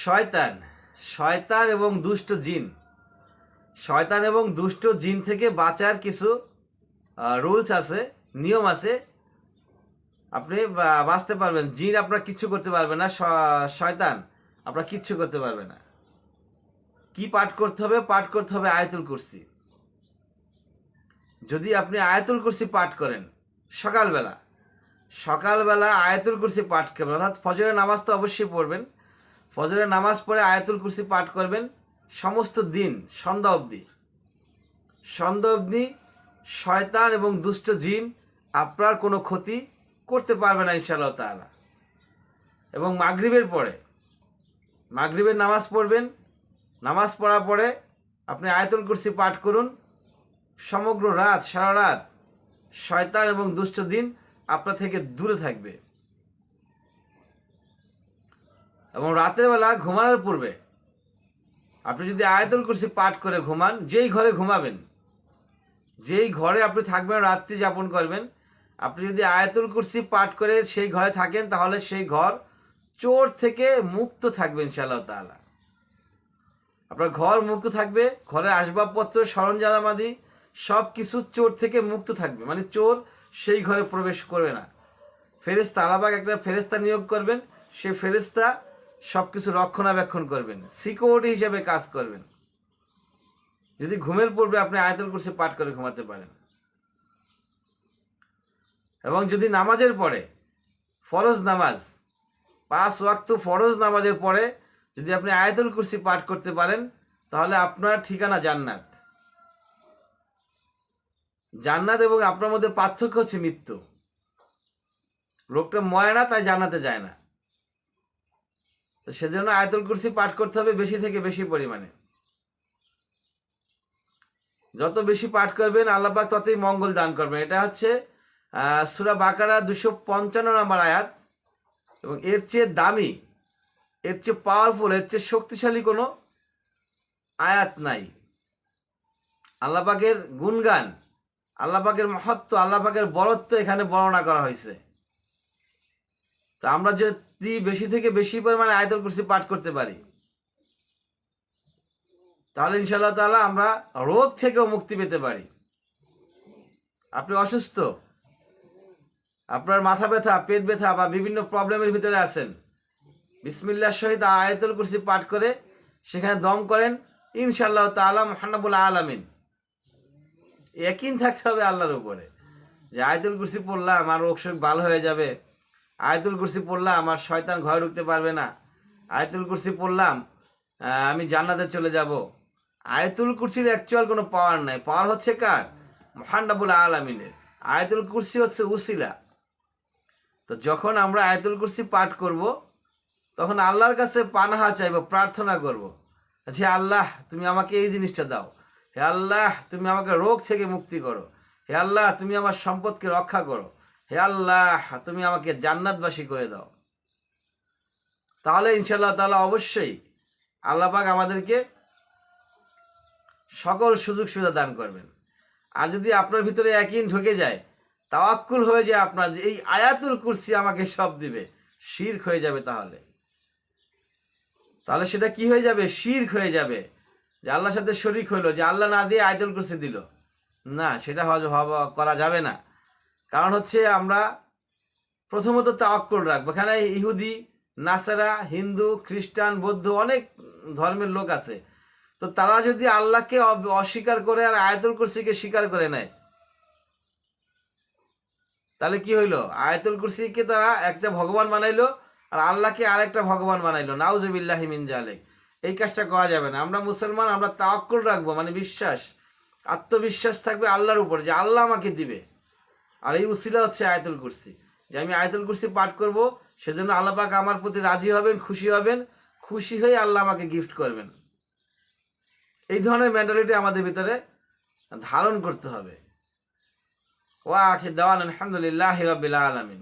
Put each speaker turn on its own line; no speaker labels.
শয়তান শয়তান এবং দুষ্ট জিন। শয়তান এবং দুষ্ট জিন থেকে বাঁচার কিছু রুলস আছে, নিয়ম আছে। আপনি বাঁচতে পারবেন। জিন আপনার কিচ্ছু করতে পারবে না শয়তান আপনার কিচ্ছু করতে পারবে না। কি পাঠ করতে হবে? পাঠ করতে হবে আয়াতুল কুরসি। যদি আপনি আয়াতুল কুরসি পাঠ করেন, সকালবেলা সকালবেলা আয়াতুল কুরসি পাঠ করবেন, অর্থাৎ ফজরের নামাজ তো অবশ্যই পড়বেন ফজরের নামাজ পড়ে আয়াতুল কুরসি পাঠ করবেন, সমস্ত দিন, সন্ধ্যা অবধি। সন্ধ্যা অবধি শয়তান এবং দুষ্ট জিন আপনার কোনো ক্ষতি করতে পারবে না, ইনশাআল্লাহ তাআলা। এবং মাগরিবের পরে, মাগরিবের নামাজ পড়বেন, নামাজ পড়ার পরে আপনি আয়াতুল কুরসি পাঠ করুন। সমগ্র রাত, সারা রাত শয়তান এবং দুষ্ট দিন আপনার থেকে দূরে থাকবে। এবং রাতের বেলা ঘুমানোর পূর্বে আপনি যদি আয়াতুল কুরসি পাঠ করে ঘুমান, যেই ঘরে ঘুমাবেন, যেই ঘরে আপনি থাকবেন, রাত্রি যাপন করবেন, আপনি যদি আয়াতুল কুরসি পাঠ করে সেই ঘরে থাকেন, তাহলে সেই ঘর চোর থেকে মুক্ত থাকবে ইনশাআল্লাহ তাআলা। আপনার ঘর মুক্ত থাকবে ঘরের আসবাবপত্র, সরঞ্জামাদি সব কিছু চোর থেকে মুক্ত থাকবে। মানে চোর সেই ঘরে প্রবেশ করবে না। ফেরেস্তা আলাবাগ একটা ফেরেস্তা নিয়োগ করবেন, সে ফেরেস্তা সব কিছু রক্ষণাবেক্ষণ করবেন সিকিউরিটি হিসেবে কাজ করবেন। যদি ঘুমের পূর্বে আপনি আয়তল কুরসি পাঠ করে ঘুমাতে পারেন। এবং যদি নামাজের পরে ফরজ নামাজ, পাঁচ ওয়াক্ত ফরজ নামাজের পরে যদি আপনি আয়াতুল কুরসি পাঠ করতে পারেন, তাহলে আপনার ঠিকানা জান্নাত। জান্নাত এবং আপনার মধ্যে পার্থক্য হচ্ছে মৃত্যু। লোকটা মরে না, তাই জান্নাতে যায় না। তো সেজন্য আয়াতুল কুরসি পাঠ করতে হবে বেশি থেকে বেশি পরিমাণে। যত বেশি পাঠ করবেন আল্লাহ পাক ততই মঙ্গল দান করবেন। এটা হচ্ছে সুরা বাকারা দুশো পঞ্চান্ন নম্বর আয়াত। এবং এর চেয়ে দামি, এর চেয়ে পাওয়ারফুল এর চেয়ে শক্তিশালী কোনো আয়াত নাই। আল্লাহ পাকের গুণগান, আল্লাহ পাকের মহত্ব, আল্লাহ পাকের বরত্ব এখানে বর্ণনা করা হয়েছে। তো আমরা যদি বেশি থেকে বেশি পরিমাণে আয়তল কুরসি পাঠ করতে পারি। তাহলে ইনশাআল্লাহ তাআলা আমরা রোগ থেকেও মুক্তি পেতে পারি। আপনি অসুস্থ, আপনার মাথা ব্যথা, পেট ব্যথা বা বিভিন্ন প্রবলেমের ভিতরে আছেন বিসমিল্লার সহিত আয়াতুল কুরসি পাঠ করে সেখানে দম করেন, ইনশাআল্লাহ তাআলা মহানবুল আলামিন। একই থাকতে হবে আল্লাহর উপরে। যে আয়াতুল কুরসি পড়লাম, আমার রোগ শোক ভালো হয়ে যাবে আয়াতুল কুরসি পড়লাম আমার শয়তান ঘরে ঢুকতে পারবে না। আয়তুল কুরসি পড়লাম আমি জান্নাতে চলে যাব। আয়তুল কুরসির অ্যাকচুয়াল কোনো পাওয়ার নাই। পাওয়ার হচ্ছে কার? মহান্ডাবুল আলামিনের। আয়তুল কুরসি হচ্ছে উসিলা। তো যখন আমরা আয়তুল কুরসি পাঠ করব, তখন আল্লাহর কাছে পানাহা চাইব, প্রার্থনা করব। আচ্ছা আল্লাহ, তুমি আমাকে এই জিনিসটা দাও। হে আল্লাহ, তুমি আমাকে রোগ থেকে মুক্তি করো। হে আল্লাহ, তুমি আমার সম্পদকে রক্ষা করো। হে আল্লাহ, তুমি আমাকে জান্নাতবাসী করে দাও। তাহলে ইনশাল্লাহ তাহলে অবশ্যই আল্লাহ পাক আমাদেরকে সকল সুযোগ সুবিধা দান করবেন। আর যদি আপনার ভিতরে একই ঢুকে যায়, তাওয়াক্কুল হয়ে যায় আপনার যে এই আয়াতুল কুরসি আমাকে সব দিবে, শির্ক হয়ে যাবে তাহলে। তাহলে সেটা কি হয়ে যাবে? শির্ক হয়ে যাবে। যে আল্লাহর সাথে শরিক হইল, যে আল্লাহ না দিয়ে আয়াতুল কুরসি দিল। না, সেটা হওয়া- করা যাবে না। কারণ হচ্ছে আমরা প্রথমত তাওয়াক্কুল রাখব। এখানে ইহুদি, নাসারা, হিন্দু, খ্রিস্টান, বৌদ্ধ অনেক ধর্মের লোক আছে। তো তারা যদি আল্লাহকে অস্বীকার করে আর আয়াতুল কুরসিকে স্বীকার করে নেয়, তাহলে কি হইল? আয়াতুল কুরসিকে তারা একটা ভগবান বানাইলো আর আল্লাহকে আরেকটা ভগবান বানাইলো। নাউজুবিল্লাহি মিন জালেক। এই কাজটা করা যাবে না। আমরা মুসলমান, আমরা তাওয়াক্কুল রাখব মানে বিশ্বাস। আত্মবিশ্বাস থাকবে আল্লাহর উপর যে আল্লাহ আমাকে দিবে। আর এই উসিলা হচ্ছে আয়তুল কুরসি, যে আমি আয়তুল কুরসি পাঠ করব, সেজন্য আল্লাপাক আমার প্রতি রাজি হবেন, খুশি হবেন, খুশি হয়ে আল্লাহ আমাকে গিফট করবেন। এই ধরনের মেন্টালিটি আমাদের ভিতরে ধারণ করতে হবে। ওয়া আছে দেওয়ান আলহামদুলিল্লাহ রবিল্লা আলামিন।